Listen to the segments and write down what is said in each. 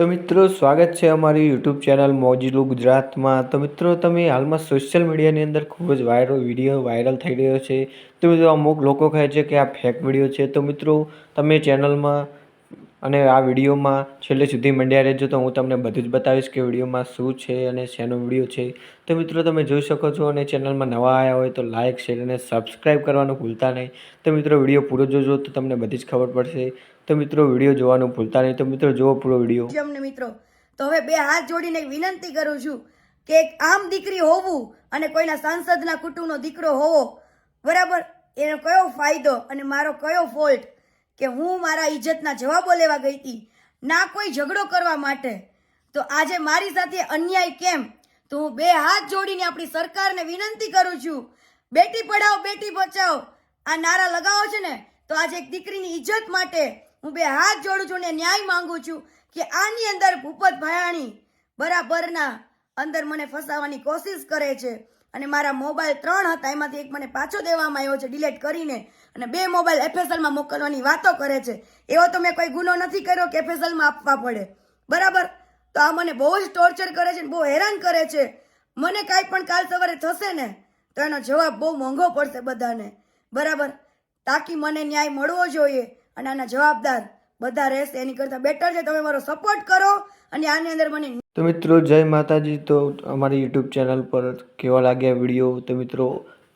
તો મિત્રો, સ્વાગત છે અમારી યુટ્યુબ ચેનલ મોજીલું ગુજરાતમાં. તો મિત્રો, તમે હાલમાં સોશિયલ મીડિયાની અંદર ખૂબ જ વાયરલ વીડિયો વાયરલ થઈ રહ્યો છે. તો મિત્રો, અમુક લોકો કહે છે કે આ ફેક વીડિયો છે. તો મિત્રો, તમે ચેનલમાં અને આ વિડીયોમાં છેલ્લે સુધી મંડ્યા રહેજો તો હું તમને બધું જ બતાવીશ કે વિડીયોમાં શું છે અને શેનો વીડિયો છે. તો મિત્રો તમે જોઈ શકો છો અને ચેનલમાં નવા આવ્યા હોય તો લાઇક શેર અને સબસ્ક્રાઈબ કરવાનું ભૂલતા નહીં. તો મિત્રો વીડિયો પૂરો જોજો તો તમને બધી જ ખબર પડશે. તો મિત્રો વીડિયો જોવાનું ભૂલતા નહીં. તો મિત્રો જુઓ પૂરો વીડિયો. છે મિત્રો, તો હવે બે હાથ જોડીને વિનંતી કરું છું કે એક આમ દીકરી હોવું અને કોઈના સાંસદના કુટુંબનો દીકરો હોવો, બરાબર? એનો કયો ફાયદો અને મારો કયો ફોલ્ટ? કે હું મારા ઇજ્જતના જવાબો લેવા ગઈ હતી. ના કોઈ ઝઘડો કરવા માટે. તો આજે મારી સાથે અન્યાય કેમ? તો હું બે હાથ જોડીને આપણી સરકારને વિનંતી કરું છું. બેટી પઢાઓ, બેટી બચાવો. આ નારા લગાવો છે ને, તો આજે એક દીકરીની ઇજ્જત માટે હું બે હાથ જોડું છું ને ન્યાય માંગુ છું કે આની અંદર ભૂપત ભયાણી બરાબરના અંદર મને ફસાવવાની કોશિશ કરે છે. અને મારા મોબાઈલ ત્રણ હતા, એમાંથી એક મને પાછો દેવામાં આવ્યો છે ડિલીટ કરીને. અને બે મોબાઈલ એફએસએલમાં મોકલવાની વાતો કરે છે. એવો તો મેં કોઈ ગુનો નથી કર્યો કે એફએસએલમાં આપવા પડે. બરાબર? તો આ મને બહુ જ ટોર્ચર કરે છે બહુ હેરાન કરે છે. મને કાંઈ પણ કાલ સવારે થશે ને, તો એનો જવાબ બહુ મોંઘો પડશે બધાને. બરાબર? તાકી મને ન્યાય મળવો જોઈએ અને આના જવાબદાર બધા રહેશે. એની કરતાં બેટર છે. તમે મારો સપોર્ટ કરો અને આની અંદર મને તો મિત્રો, જય માતાજી. તો અમારી યુટ્યુબ ચેનલ પર કેવા લાગ્યા વીડિયો? તો મિત્રો,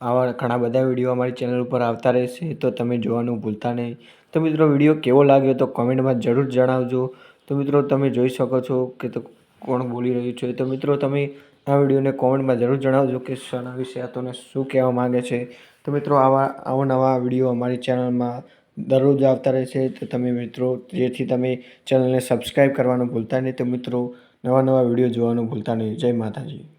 આવા ઘણા બધા વીડિયો અમારી ચેનલ ઉપર આવતા રહેશે, તો તમે જોવાનું ભૂલતા નહીં. તો મિત્રો, વીડિયો કેવો લાગ્યો તો કોમેન્ટમાં જરૂર જણાવજો. તો મિત્રો, તમે જોઈ શકો છો કે તો કોણ બોલી રહ્યું છે. તો મિત્રો, તમે આ વિડીયોને કોમેન્ટમાં જરૂર જણાવજો કે શાના વિશે આ તને શું કહેવા માંગે છે. તો મિત્રો, આવા અવનવા વીડિયો અમારી ચેનલમાં દરરોજ આવતા રહેશે. તો તમે મિત્રો, જેથી તમે ચેનલને સબસ્ક્રાઈબ કરવાનું ભૂલતા નહીં. તો મિત્રો નવા નવા વીડિયો જોવાનું ભૂલતા નહીં. જય માતાજી.